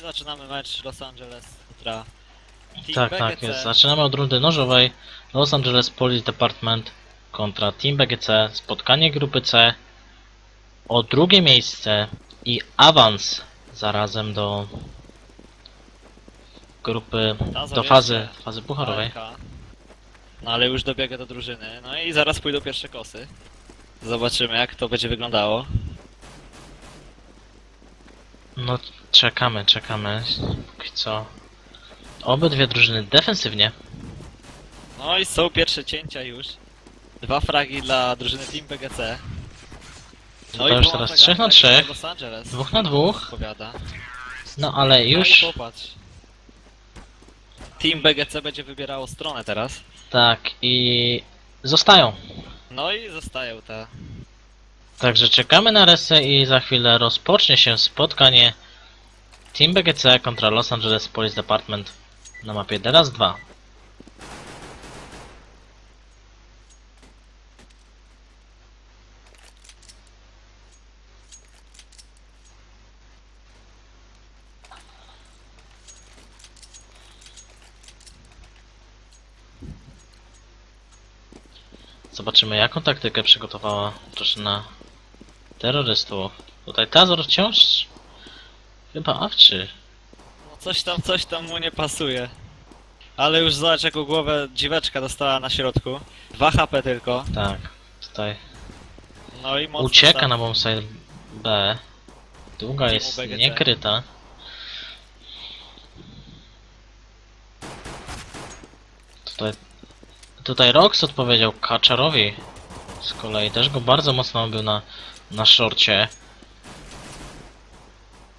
my zaczynamy mecz Los Angeles kontra Team Tak, BGC. tak jest. Zaczynamy od rundy nożowej. Los Angeles Police Department kontra Team BGC. Spotkanie grupy C o drugie miejsce i awans zarazem do grupy, do fazy, fazy pucharowej. Walka. No ale już dobiega do drużyny. No i zaraz pójdą pierwsze kosy. Zobaczymy jak to będzie wyglądało. No czekamy, czekamy. Póki co. Obydwie drużyny defensywnie. No i są pierwsze cięcia już. Dwa fragi dla drużyny Team BGC. To już teraz trzech na gambek trzech. Los Angeles. Dwóch na dwóch. Powiada. No ale już No i popatrz. Team BGC będzie wybierało stronę teraz. tak i zostają. No i zostają te. Także czekamy na resę i za chwilę rozpocznie się spotkanie Team BGC kontra Los Angeles Police Department na mapie teraz 2. Zobaczymy jaką taktykę przygotowała drużyna terrorystów. Tutaj Tazor wciąż chyba awczy. No coś tam, coś tam mu nie pasuje. Ale już zobacz jaką głowę dziweczka dostała na środku. 2 HP tylko. Tak, tutaj No i mocno ucieka na bombsite B. Długa Teamu jest BGC. niekryta. Tutaj, tutaj Rox odpowiedział Kaczarowi. Z kolei też go bardzo mocno był na, na szorcie.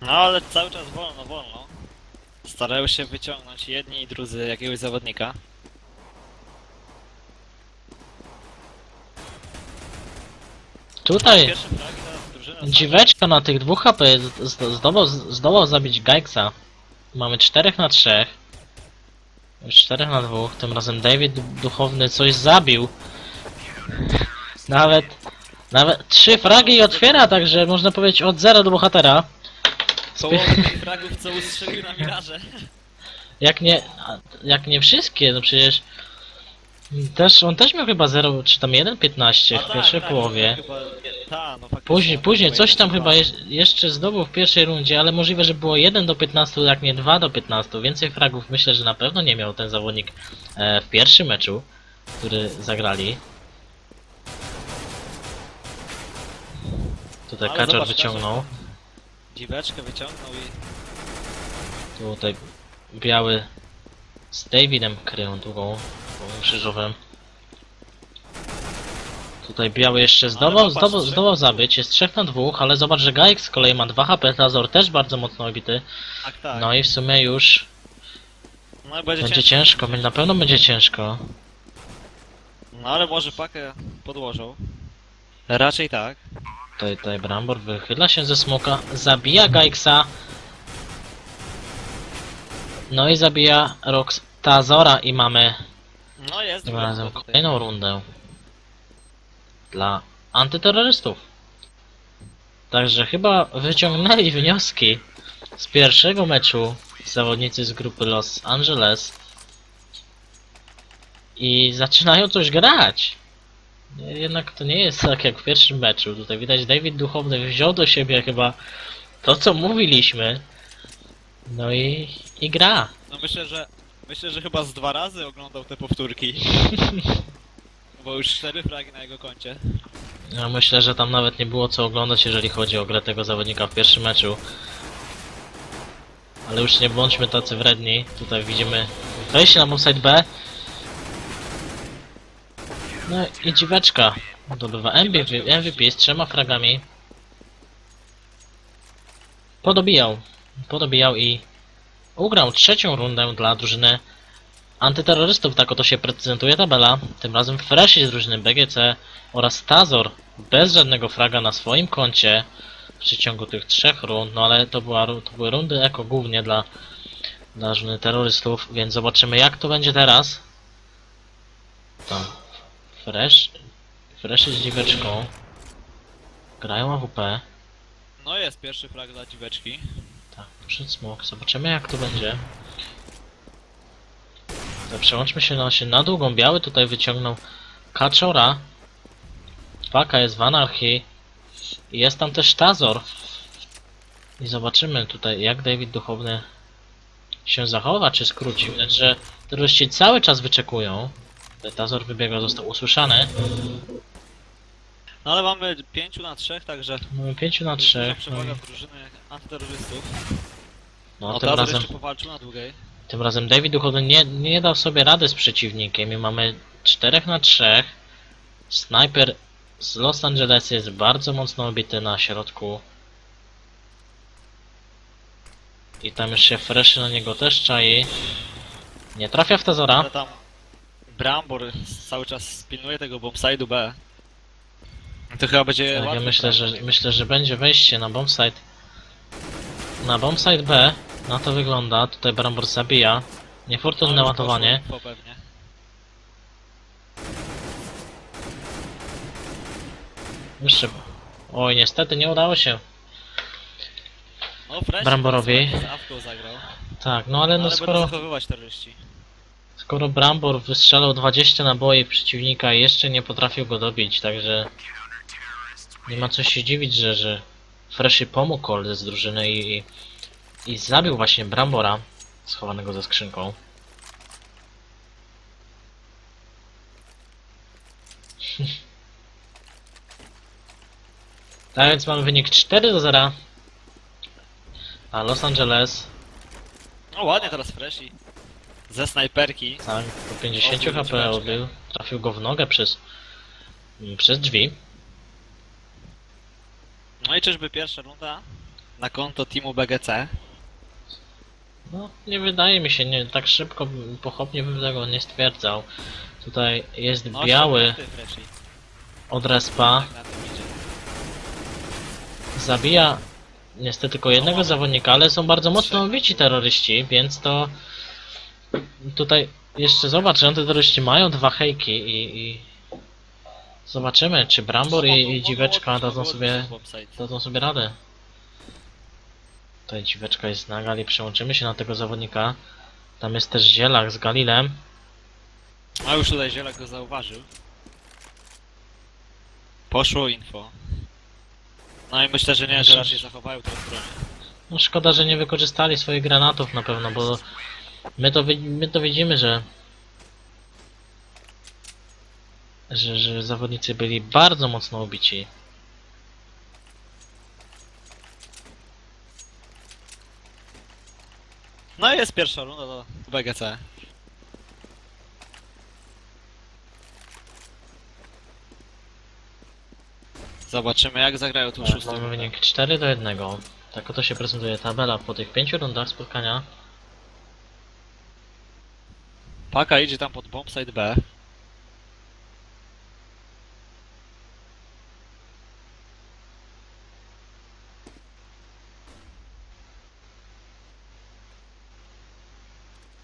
No ale cały czas wolno, wolno. Starają się wyciągnąć jedni i drudzy jakiegoś zawodnika. Tutaj Pierwszy frag dziweczka na tych dwóch HP z- z- zdołał, zdołał zabić Geixa. Mamy 4 na 3. Już 4 na 2. Tym razem David Duchowny coś zabił. Nawet nawet 3 fragi i otwiera, także można powiedzieć od zera do bohatera. Połowę tych fragów co ustrzelił na miraże. Jak nie, a- jak nie wszystkie, no przecież też, on też miał chyba 0 czy tam 1.15 w pierwszej połowie. Chyba, ta, no faktycznie, Później, później chyba coś tam chyba jeż- jeszcze zdobył w pierwszej rundzie, ale możliwe, że było 1 do 15, jak nie 2 do 15. Więcej fragów myślę, że na pewno nie miał ten zawodnik e, w pierwszym meczu, który zagrali. Tutaj Ale Kaczor zobacz, wyciągnął. Dziweczkę wyciągnął i... Tutaj biały z Davidem kryją długą, długą krzyżowym. Tutaj biały jeszcze zdołał, popatrz, zdołał, trzech zdołał zabić, jest 3 na 2, ale zobacz, że Gaik z kolei ma 2 HP, Lazor też bardzo mocno obity. Tak, tak. No i w sumie już No i będzie, będzie ciężko. ciężko, na pewno będzie ciężko. No ale może pakę podłożą. Raczej tak. Tutaj, tutaj Brambor wychyla się ze smoka, zabija Gaiksa. No i zabija Rox Tazora i mamy No jest. tym razem tutaj. kolejną rundę dla antyterrorystów. Także chyba wyciągnęli wnioski z pierwszego meczu zawodnicy z grupy Los Angeles i zaczynają coś grać. Jednak to nie jest tak jak w pierwszym meczu. Tutaj widać David Duchowny wziął do siebie chyba to co mówiliśmy. No i, i gra. No myślę, że... Myślę, że chyba z dwa razy oglądał te powtórki. Bo już cztery fragi na jego koncie. Ja myślę, że tam nawet nie było co oglądać, jeżeli chodzi o grę tego zawodnika w pierwszym meczu. Ale już nie bądźmy tacy wredni. Tutaj widzimy wejście na offside B. No i dziweczka. Dobywa MVP, MVP z trzema fragami. Podobijał. Podobijał i ugrał trzecią rundę dla drużyny antyterrorystów. Tak oto się prezentuje tabela. Tym razem Freshi z drużyny BGC oraz Tazor bez żadnego fraga na swoim koncie w przeciągu tych trzech rund, no ale to, była, to były rundy eko głównie dla, dla drużyny terrorystów, więc zobaczymy jak to będzie teraz. Tam Fresh, Fresh z dziweczką grają AWP. No jest pierwszy frag dla dziweczki. Tak, Przed smok. Zobaczymy jak to będzie. To przełączmy się na, się na długą. Biały tutaj wyciągnął Kaczora. Paka jest w anarchii. I Jest tam też Tazor. I zobaczymy tutaj jak David Duchowny się zachowa, czy skróci. Widać, że terroryści cały czas wyczekują. Tazor wybiegał, został usłyszany. No ale mamy 5 na 3, także Mamy 5 na duża 3. No, przewaga drużyny antyterrorystów. no No, tym Tazor razem, jeszcze powalczył na długiej. tym razem David Duchowny nie, nie dał sobie rady z przeciwnikiem i mamy 4 na 3. Snajper z Los Angeles jest bardzo mocno obity na środku. I tam już się Fresh na niego też czai. Nie trafia w Tazora. Ale tam Brambor cały czas pilnuje tego bombside'u B. To chyba będzie Tak, ja myślę, że myślę, że będzie wejście na bombsite. Na bombsite B. Na to wygląda. Tutaj Brambor zabija. Niefortunne już ładowanie. poszło info pewnie. Jeszcze. Oj, niestety nie udało się. No Bramborowi. Awką zagrał. Tak, no ale Ale no będą skoro, zachowywać terroryści. Skoro Brambor wystrzelał 20 naboi przeciwnika i jeszcze nie potrafił go dobić, także nie ma co się dziwić, że, że Freshy pomógł Cold z drużyny i, i, i zabił właśnie Brambora schowanego za skrzynką. Tak więc mamy wynik 4 do 0. A Los Angeles No ładnie teraz Freshi. Ze snajperki. Tak, po 50 Odbił HP dziwaczkę. odbił. Trafił go w nogę przez, mm, przez drzwi. No i czyżby pierwsza runda na konto teamu BGC? No, nie wydaje mi się, nie tak szybko, pochopnie bym tego nie stwierdzał. Tutaj jest No, biały od respa, Tak na tym idzie. zabija niestety tylko jednego No. zawodnika, ale są bardzo mocno obici terroryści, więc to tutaj jeszcze zobacz, że antyterroryści mają dwa hejki i, i zobaczymy, czy Brambor i, i Dziweczka dadzą sobie dadzą sobie radę. Tutaj dziweczka jest na gali, przełączymy się na tego zawodnika. Tam jest też Zielak z Galilem. A już tutaj Zielak go zauważył. Poszło info. No i myślę, że nie, że raczej zachowają tę stronę. No szkoda, że nie wykorzystali swoich granatów na pewno, bo my to, my to widzimy, że, że że zawodnicy byli bardzo mocno ubici. No i jest pierwsza runda do BGC. Zobaczymy jak zagrają tu Tak, szóstą mamy wynik 4 do 1. Tak oto się prezentuje tabela po tych 5 rundach spotkania. Paka idzie tam pod bombsite B.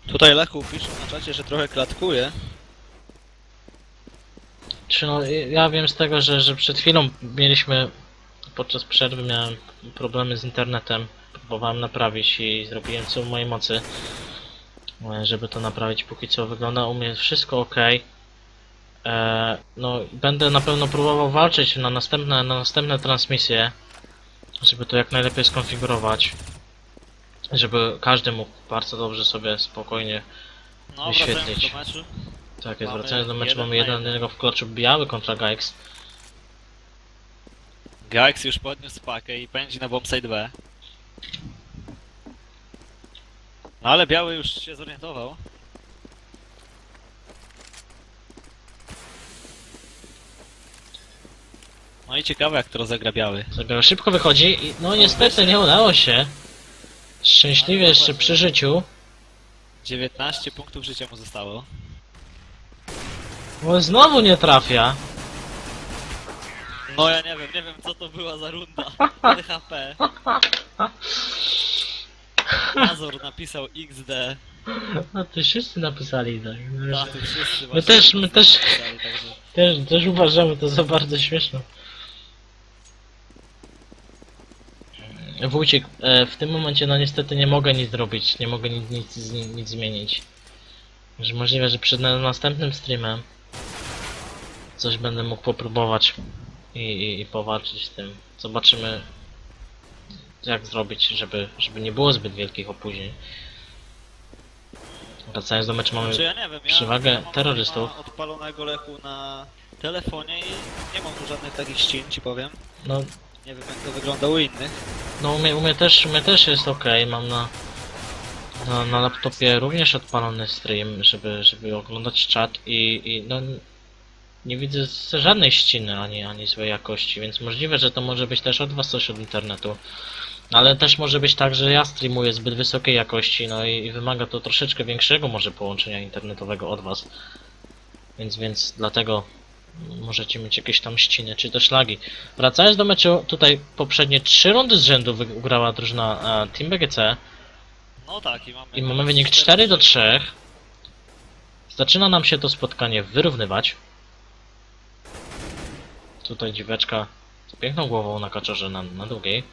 Tutaj Lechu pisze na czacie, że trochę klatkuje. Czy no, ja wiem z tego, że, że przed chwilą mieliśmy, podczas przerwy miałem problemy z internetem. Próbowałem naprawić i zrobiłem co w mojej mocy, żeby to naprawić. Póki co wygląda u mnie wszystko ok. E, no, będę na pewno próbował walczyć na następne, na następne transmisje, żeby to jak najlepiej skonfigurować. Żeby każdy mógł bardzo dobrze sobie spokojnie No, Wyświetlić. do meczu. tak jest, Mamy wracając do meczu jeden mamy jeden jeden. jednego w kloczu biały kontra Gaix. Gax już podniósł pakę i pędzi na bombsite B. No ale biały już się zorientował. No i ciekawe jak to rozegra biały. Zabiał szybko wychodzi i no niestety nie udało się. Szczęśliwie jeszcze przy życiu. 19 punktów życia mu zostało. Bo znowu nie trafia. No ja nie wiem, nie wiem co to była za runda. DHP. Azor napisał XD. No to wszyscy napisali tak. Na tu wszyscy My też- my też- napisali, także... Też, też uważamy to za bardzo śmieszne. Wójcik, e, w tym momencie no niestety nie mogę nic zrobić, nie mogę nic, nic, nic, nic zmienić. Że możliwe, że przed na- następnym streamem coś będę mógł popróbować i, i, i powalczyć z tym. Zobaczymy jak zrobić, żeby, żeby nie było zbyt wielkich opóźnień. Wracając do meczu mamy... Czy ja nie wiem, ja przewagę mam terrorystów. odpalonego lechu na telefonie i nie mam tu żadnych takich ścin, ci powiem. No, Nie wiem jak to wygląda u innych. no u mnie, u mnie też, u mnie też jest ok, mam na, na, na laptopie również odpalony stream, żeby, żeby oglądać czat i, i no nie widzę żadnej ściny ani, ani złej jakości, więc możliwe, że to może być też od was coś od internetu. Ale też może być tak, że ja streamuję zbyt wysokiej jakości, no i, i wymaga to troszeczkę większego może połączenia internetowego od was. Więc, więc dlatego możecie mieć jakieś tam ściny, czy też lagi. Wracając do meczu, tutaj poprzednie trzy rundy z rzędu wygrała drużyna e, Team BGC No tak, i mamy... i mamy wynik 4 do 3. Zaczyna nam się to spotkanie wyrównywać. Tutaj dziweczka z piękną głową na kaczorze na, na długiej.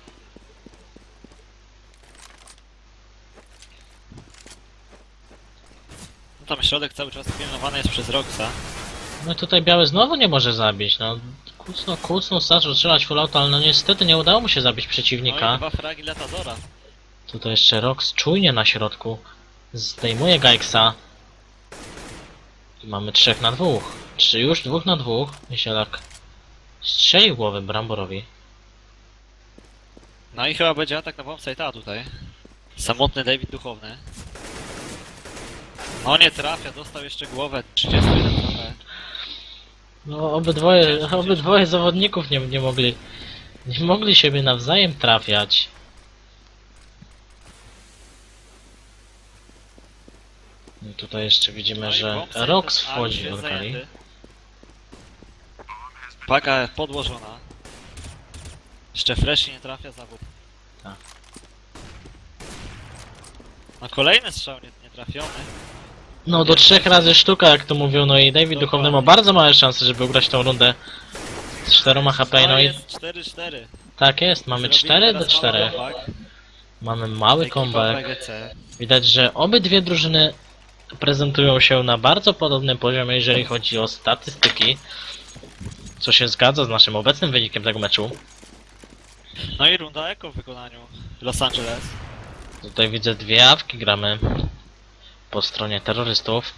No tam środek cały czas pilnowany jest przez Roxa. No i tutaj biały znowu nie może zabić, no. Kucnął, kucnął, zaczął strzelać full auto, ale no niestety nie udało mu się zabić No przeciwnika. i dwa fragi Latadora. Tutaj jeszcze Rox czujnie na środku. Zdejmuje Geixa. I mamy trzech na dwóch. Czy już dwóch na dwóch? Zielak strzelił głowę Bramborowi. No i chyba będzie atak na bombsite'a tutaj. Samotny David Duchowny. No nie trafia, dostał jeszcze głowę 31 HP. No obydwoje, obydwoje zawodników nie, nie mogli nie mogli siebie nawzajem trafiać. I tutaj jeszcze widzimy, No że Rox wchodzi do jest Kali. zajęty. Paka podłożona. Jeszcze fresh nie trafia za WP. Tak. No kolejny strzał nie, nie trafiony. No do trzech razy sztuka, jak to mówią, no i David Duchowny ma bardzo małe szanse, żeby ugrać tą rundę z czteroma HP, no i jest 4-4. tak jest, mamy Zrobili 4 do teraz 4. mały comeback. Mamy mały comeback. Widać, że obydwie drużyny prezentują się na bardzo podobnym poziomie, jeżeli chodzi o statystyki. Co się zgadza z naszym obecnym wynikiem tego meczu. No i runda Eko w wykonaniu Los Angeles. Tutaj widzę dwie awki gramy po stronie terrorystów.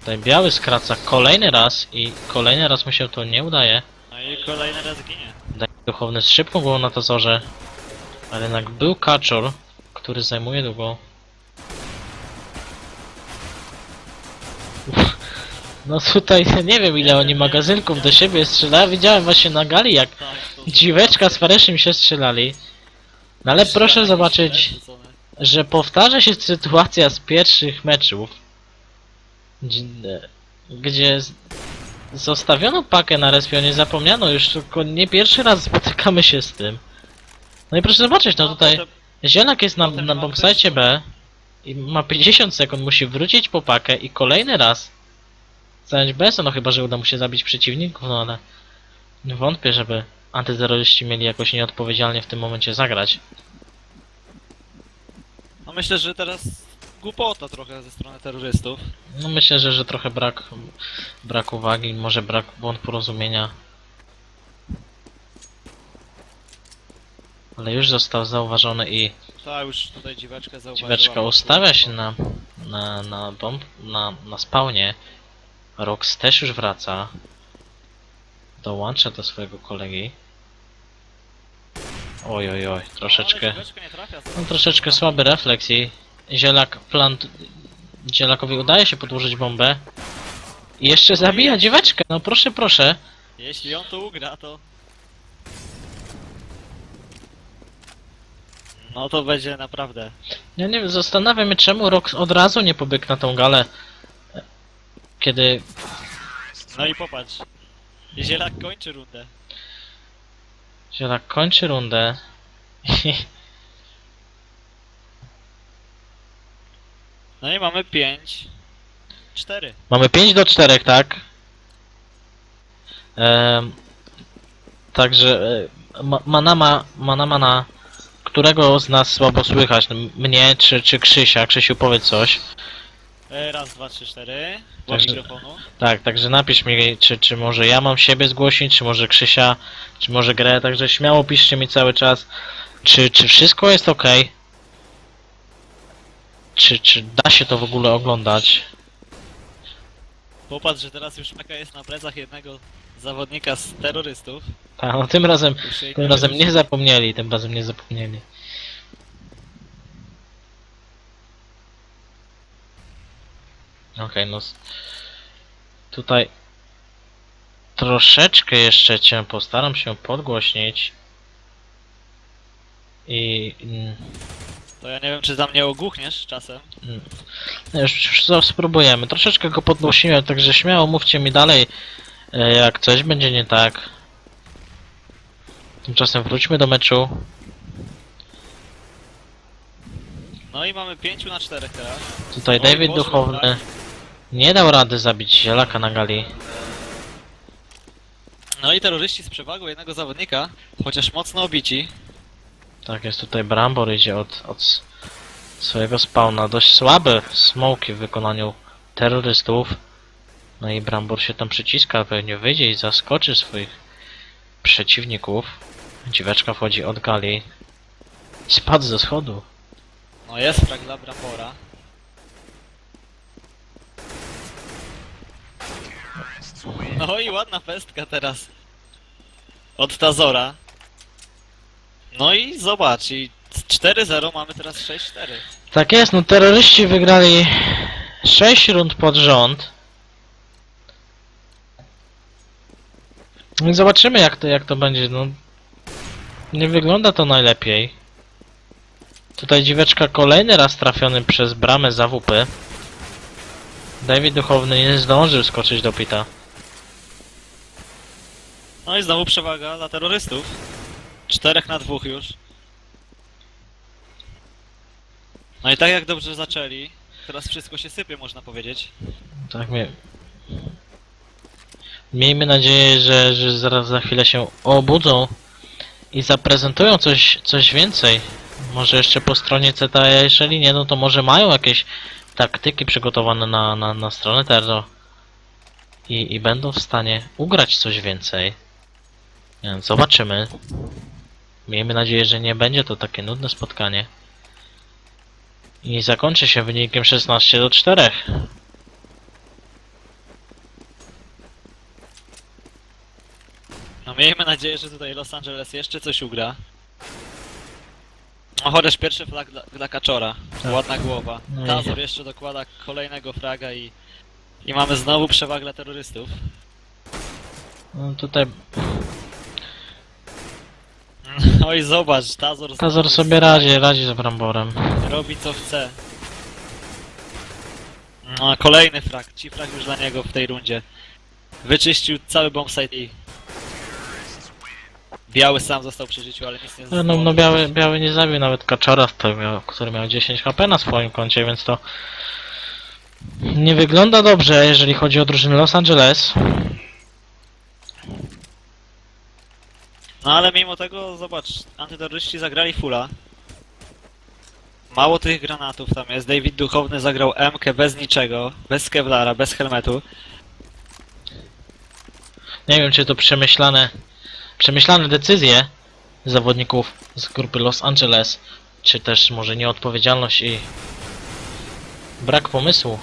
Tutaj biały skraca kolejny raz i kolejny raz mu się to nie udaje. No i kolejny raz ginie. Duchowny z szybką głową na dozorze. Ale jednak był kaczor, który zajmuje długo. No tutaj nie wiem ile oni magazynków do siebie strzelają. Widziałem właśnie na gali jak Tak, dziweczka z Fareszem się strzelali. No ale proszę zobaczyć, że powtarza się sytuacja z pierwszych meczów. Gdzie, zostawiono pakę na respionie, zapomniano już, tylko nie pierwszy raz spotykamy się z tym. No i proszę zobaczyć, no tutaj potem- Zielak jest na, na bombsite B i ma 50 sekund, musi wrócić po pakę i kolejny raz zająć BS, no chyba, że uda mu się zabić przeciwników, no ale wątpię, żeby antyterroryści mieli jakoś nieodpowiedzialnie w tym momencie zagrać. No myślę, że teraz głupota trochę ze strony terrorystów. No myślę, że, że trochę brak, brak uwagi, może brak błąd porozumienia. Ale już został zauważony i Ta już tutaj dziweczkę zauważyła. dziweczka ustawia się na, na, na bomb, na, na spawnie. Rox też już wraca. Dołącza do swojego kolegi. Oj, oj, oj, troszeczkę. No troszeczkę słaby refleks i Zielak plant... Zielakowi udaje się podłożyć bombę. I jeszcze zabija dzieweczkę, no proszę, proszę. Jeśli on to ugra, to... No to będzie naprawdę. Ja nie wiem, zastanawiam się czemu Rox od razu nie pobiegł na tą galę. Kiedy... No i popatrz. Zielak kończy rundę. Zielak kończy rundę. No i mamy 5. 4. Mamy 5 do 4, tak? Ehm, Także e, ma, Manama, Manama na którego z nas słabo słychać? Mnie czy, czy Krzysia? Krzysiu powiedz coś. E, Raz, dwa, trzy, cztery. Do Także- mikrofonu. Tak, także napisz mi, czy, czy może ja mam siebie zgłosić, czy może Krzysia, czy może grę, także śmiało piszcie mi cały czas, czy, czy wszystko jest ok. Czy, czy da się to w ogóle oglądać? Popatrz, że teraz już Maka jest na plecach jednego zawodnika z terrorystów. Tak, no tym razem, Już jej tym razem nie zapomnieli, tym razem nie zapomnieli. Okej, no s- tutaj troszeczkę jeszcze cię postaram się podgłośnić i mm, To ja nie wiem, czy tam nie ogłuchniesz czasem. mm, no już, już za- spróbujemy. Troszeczkę go podgłośniłem, także śmiało mówcie mi dalej, e, jak coś będzie nie tak. Tymczasem wróćmy do meczu. No i mamy 5 na 4 teraz. Tutaj David poszło, Duchowny tak. Nie dał rady zabić zielaka na gali. No i terroryści z przewagą jednego zawodnika, chociaż mocno obici. Tak jest tutaj Brambor idzie od, od swojego spawna. Dość słabe smoki w wykonaniu terrorystów. No i Brambor się tam przyciska, pewnie wyjdzie i zaskoczy swoich przeciwników. Dziweczka wchodzi od gali. Spadł ze schodu. No jest frag dla Brambora. No i ładna pestka teraz. Od Tazora. No i zobacz, i z 4-0 mamy teraz 6-4. Tak jest, no terroryści wygrali 6 rund pod rząd. No i zobaczymy jak to, jak to będzie, no. Nie wygląda to najlepiej. Tutaj dziweczka kolejny raz trafiony przez bramę za WP. David Duchowny nie zdążył skoczyć do pita. No i znowu przewaga dla terrorystów. 4 na 2 już. No i tak jak dobrze zaczęli, teraz wszystko się sypie, można powiedzieć. Tak mnie... Miejmy nadzieję, że, że zaraz za chwilę się obudzą i zaprezentują coś, coś więcej. Może jeszcze po stronie CTA, jeżeli nie, no to może mają jakieś taktyki przygotowane na, na, na stronę Terro i, i będą w stanie ugrać coś więcej. Więc zobaczymy. Miejmy nadzieję, że nie będzie to takie nudne spotkanie. I zakończy się wynikiem 16 do 4. No miejmy nadzieję, że tutaj Los Angeles jeszcze coś ugra. No chociaż pierwszy flag dla, dla Kaczora. Tak. Ładna głowa. No Tazor jeszcze dokłada kolejnego fraga i... I mamy znowu przewagę dla terrorystów. No tutaj Oj zobacz, Tazor, Tazor sobie radzi, radzi z Bramborem. robi co chce. No, kolejny frag. Ci frag już dla niego w tej rundzie. Wyczyścił cały bombsite i... Biały sam został przy życiu, ale nic nie No, zostało. no, no biały, biały nie zabił nawet Kaczora, który miał, który miał 10 HP na swoim koncie, więc to nie wygląda dobrze, jeżeli chodzi o drużynę Los Angeles. No ale mimo tego, zobacz, antyterroryści zagrali fulla. Mało tych granatów tam jest. David Duchowny zagrał MK bez niczego, bez Kevlara, bez helmetu. Nie wiem, czy to przemyślane, przemyślane decyzje zawodników z grupy Los Angeles, czy też może nieodpowiedzialność i brak pomysłu.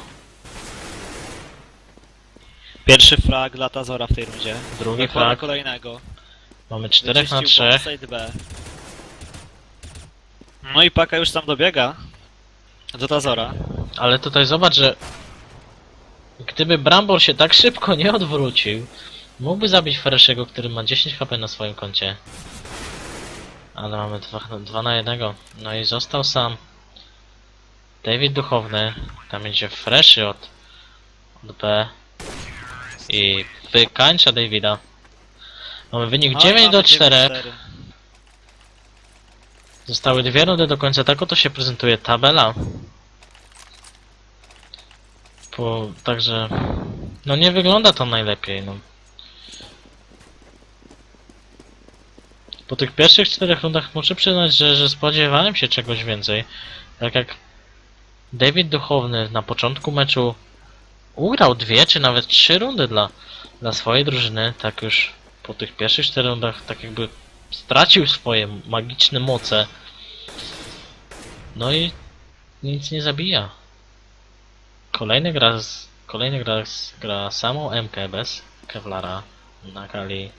Pierwszy frag dla Tazora w tej rundzie. Drugi frag. kolejnego. Mamy 4 na Wyczyścił 3. bombsite B. No i Paka już tam dobiega. Do Tazora. Ale tutaj zobacz, że gdyby Brambor się tak szybko nie odwrócił, mógłby zabić Fereszego, który ma 10 HP na swoim koncie. Ale mamy 2 na 1. No i został sam. David Duchowny. Tam idzie Freszy od, od B. I wykańcza Davida. Mamy wynik No i 9 do mamy 4. 9-4. Zostały dwie rundy do końca, tak oto się prezentuje tabela. Po, także, no nie wygląda to najlepiej, no. po tych pierwszych czterech rundach muszę przyznać, że, że spodziewałem się czegoś więcej. Tak jak David Duchowny na początku meczu ugrał dwie czy nawet trzy rundy dla, dla swojej drużyny, tak już po tych pierwszych czterech rundach tak jakby stracił swoje magiczne moce. No i nic nie zabija. Kolejny gra z, kolejny gra, z, gra samą MK bez Kevlara na Kali.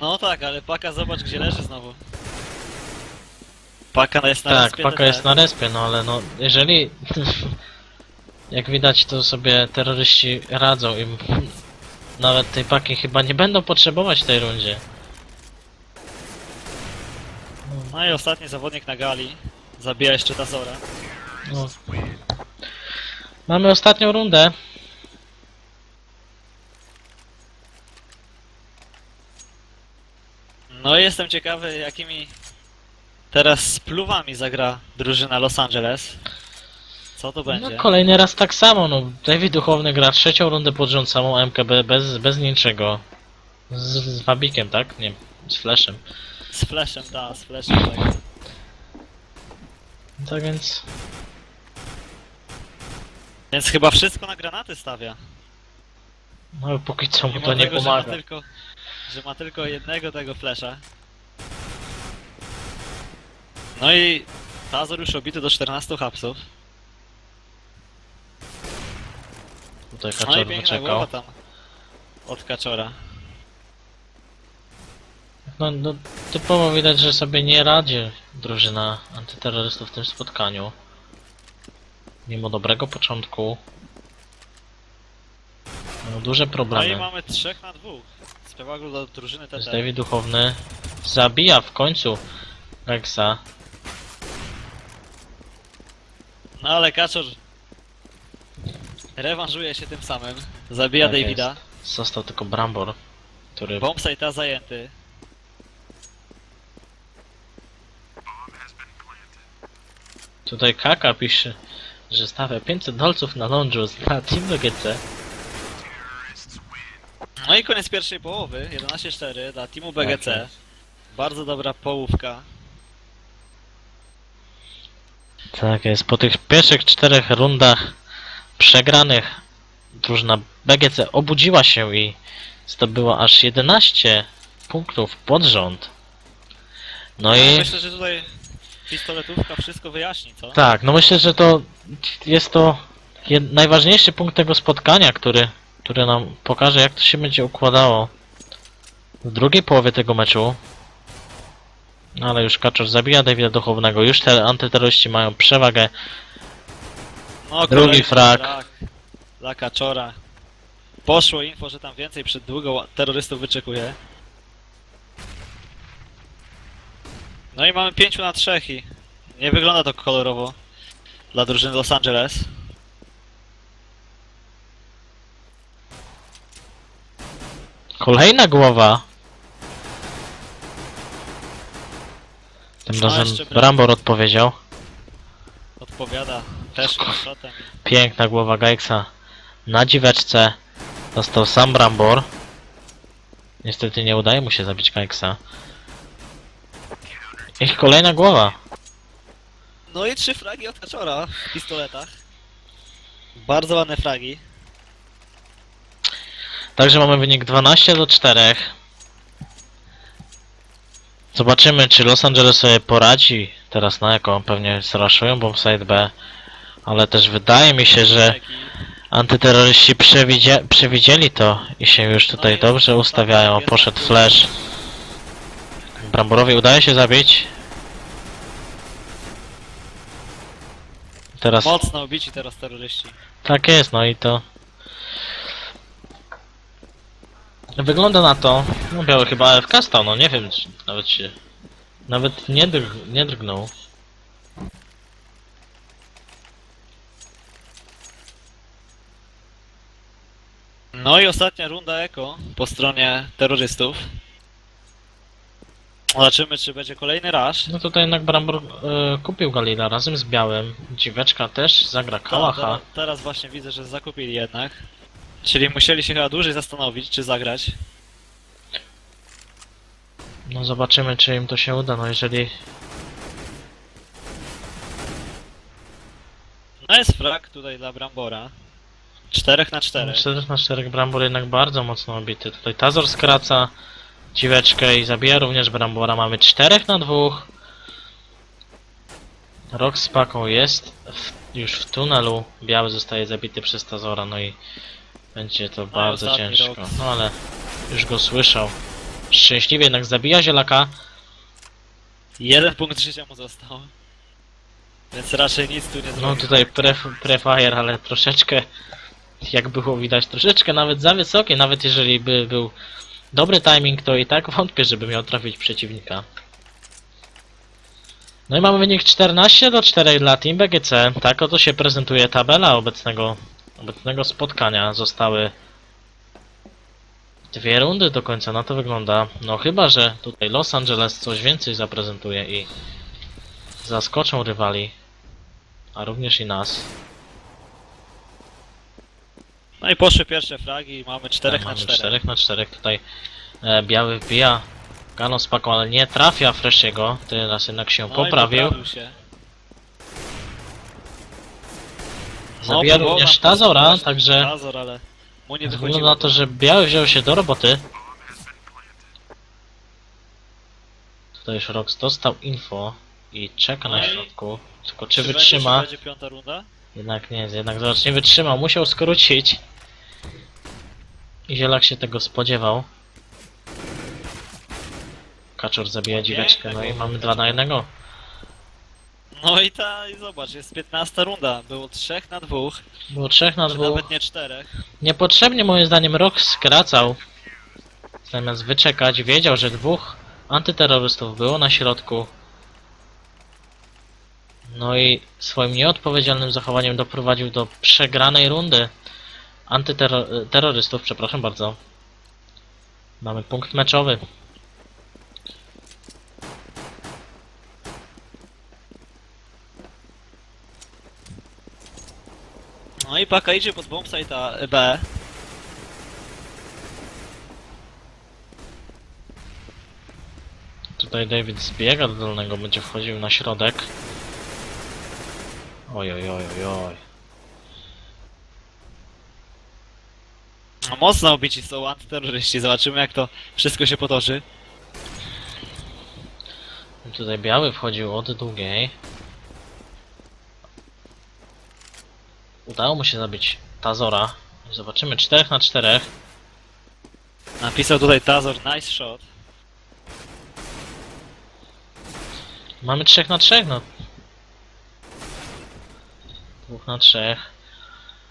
No tak, ale Paka zobacz gdzie leży znowu. Paka jest na Tak, respie Paka TT. jest na respie, no ale no jeżeli jak widać to sobie terroryści radzą i nawet tej paki chyba nie będą potrzebować w tej rundzie. No i ostatni zawodnik na gali. Zabija jeszcze Tazora. No. Mamy ostatnią rundę. No i jestem ciekawy jakimi teraz spluwami zagra drużyna Los Angeles. Co to No będzie? kolejny raz tak samo, no David Duchowny gra trzecią rundę pod rząd samą MKB bez, bez niczego. Z, z Fabikiem, tak? Nie, z Flashem. Z flashem, da, z flashem. Tak. Tak więc Więc chyba wszystko na granaty stawia. no póki co mu Mimo to nie tego, że ma, pomaga. tylko, że ma tylko jednego tego flasha. No i Tazor już obity do 14 hapsów. Tutaj No i Kaczor piękna wyczekał. głowa tam od Kaczora. No, no typowo widać, że sobie nie radzi drużyna antyterrorystów w tym spotkaniu. Mimo dobrego początku. Mają duże No i problemy. mamy 3 na 2. Z dla drużyny To jest TT. David Duchowny. Zabija w końcu Rexa. No ale Kaczor rewanżuje się tym samym. Zabija Tak Davida. Został tylko Brambor, który Bombsite zajęty. tutaj Kaka pisze, że stawia 500 dolców na lądżu na Team GC. No i koniec pierwszej połowy. 11-4 dla teamu BGC. Tak jest. Bardzo dobra połówka. Tak jest, po tych pierwszych czterech rundach przegranych drużyna BGC obudziła się i zdobyła aż 11 punktów pod rząd. No i Myślę, że tutaj pistoletówka wszystko wyjaśni, co? tak, no myślę, że to jest to jed- najważniejszy punkt tego spotkania, który, który nam pokaże jak to się będzie układało w drugiej połowie tego meczu. No ale już Kaczor zabija Davida Duchownego, już te antyterroryści mają przewagę No, Drugi kolejny frag. Dla Kaczora. Poszło info, że tam więcej przed długą terrorystów wyczekuje. No i mamy 5 na 3 i nie wygląda to kolorowo dla drużyny Los Angeles. Kolejna głowa. Tym No, razem jeszcze. Brambor odpowiedział. Odpowiada też. Piękna głowa Gaixa. Na dziweczce dostał sam Brambor. Niestety nie udaje mu się zabić Gaixa. I kolejna głowa. No i trzy fragi od Kaczora w pistoletach. Bardzo ładne fragi. Także mamy wynik 12 do 4. Zobaczymy, czy Los Angeles sobie poradzi teraz na jaką pewnie zraszują bombsite B. Ale też wydaje mi się, że antyterroryści przewidzie przewidzieli to i się już tutaj dobrze ustawiają. Poszedł flash. Bramborowi udaje się zabić. Teraz Mocno ubici teraz terroryści. tak jest, no i to. Wygląda na to. No biały chyba AFK stał, no nie wiem, czy nawet się. Nawet nie, drg nie drgnął. No i ostatnia runda Eko po stronie terrorystów. Zobaczymy, czy będzie kolejny rush. No tutaj jednak Brambor e, kupił Galila razem z białym. Dziweczka też zagra Kałacha. teraz, teraz właśnie widzę, że zakupili jednak. Czyli musieli się chyba dłużej zastanowić, czy zagrać. No zobaczymy, czy im to się uda. No jeżeli No jest frak tutaj dla Brambora. 4 na 4. 4 na 4 Brambor jednak bardzo mocno obity. Tutaj Tazor skraca dziweczkę i zabija również Brambora. Mamy 4 na 2. Rock z paką jest w, już w tunelu. Biały zostaje zabity przez Tazora, no i będzie to bardzo ostatni ciężko. Rox. No ale już go słyszał. Szczęśliwie jednak zabija zielaka. Jeden punkt życia mu został. Więc raczej nic tu nie zrobił. No tutaj pref, prefire, ale troszeczkę, jak było widać, troszeczkę nawet za wysokie, nawet jeżeli by był dobry timing, to i tak wątpię, żeby miał trafić przeciwnika. No i mamy wynik 14 do 4 dla Team BGC. Tak oto się prezentuje tabela obecnego, obecnego spotkania. Zostały dwie rundy do końca, na to wygląda. No chyba, że tutaj Los Angeles coś więcej zaprezentuje i zaskoczą rywali a również i nas. No i poszły pierwsze fragi i mamy 4 Tak, na mamy 4. 4 na 4. Tutaj e, biały wbija Gano z paką, ale nie trafia Freshiego. Teraz jednak się no poprawił. I poprawił się. Zabija próbował również nam Tazora, także Tazor, ale mu nie wygląda na to, że biały wziął się do roboty. Tutaj już Rox dostał info i czeka na No i środku. Tylko czy wytrzyma? Będzie piąta runda? Jednak nie, jednak zobacz, nie wytrzymał, musiał skrócić. I Zielak się tego spodziewał. Kaczor zabija dziweczkę, no i mamy 2 na 1. No i ta, i zobacz, jest 15 runda. Było 3 na 2, Było 3 na 2. nawet nie 4. Niepotrzebnie moim zdaniem Rock skracał. Zamiast wyczekać, wiedział, że dwóch antyterrorystów było na środku. No i swoim nieodpowiedzialnym zachowaniem doprowadził do przegranej rundy antyterrorystów, przepraszam bardzo. Mamy punkt meczowy. No i Paka idzie pod bombsite a B. Tutaj David zbiega do dolnego, będzie wchodził na środek. Oj, oj, oj, oj, oj. No mocno obici są antyterroryści. Zobaczymy jak to wszystko się potoczy. Tutaj biały wchodził od długiej. Udało mu się zabić Tazora. Zobaczymy 4 na 4. Napisał tutaj Tazor, nice shot. Mamy 3 na 3, no. 2 na 3.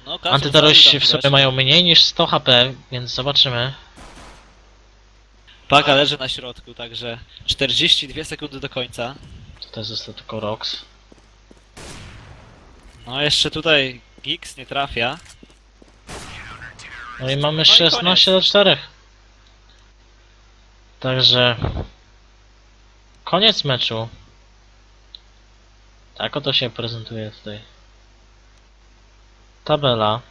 No, każdy Antyterroryści tam w sobie widać. mają mniej niż 100 HP, więc zobaczymy. Paka leży na środku, także 42 sekundy do końca. Tutaj został tylko Rox. No jeszcze tutaj Gix nie trafia. No i mamy i 16 do 4. Także koniec meczu. Tak oto się prezentuje tutaj. Tabela.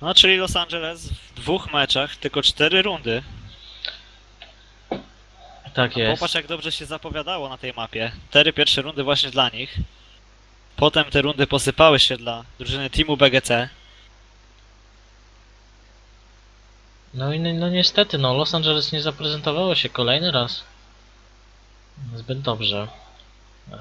No czyli Los Angeles w dwóch meczach, tylko cztery rundy. Tak jest. Popatrz jak dobrze się zapowiadało na tej mapie. Cztery pierwsze rundy właśnie dla nich. Potem te rundy posypały się dla drużyny teamu BGC. No i ni- no niestety, no Los Angeles nie zaprezentowało się kolejny raz. Zbyt dobrze. E,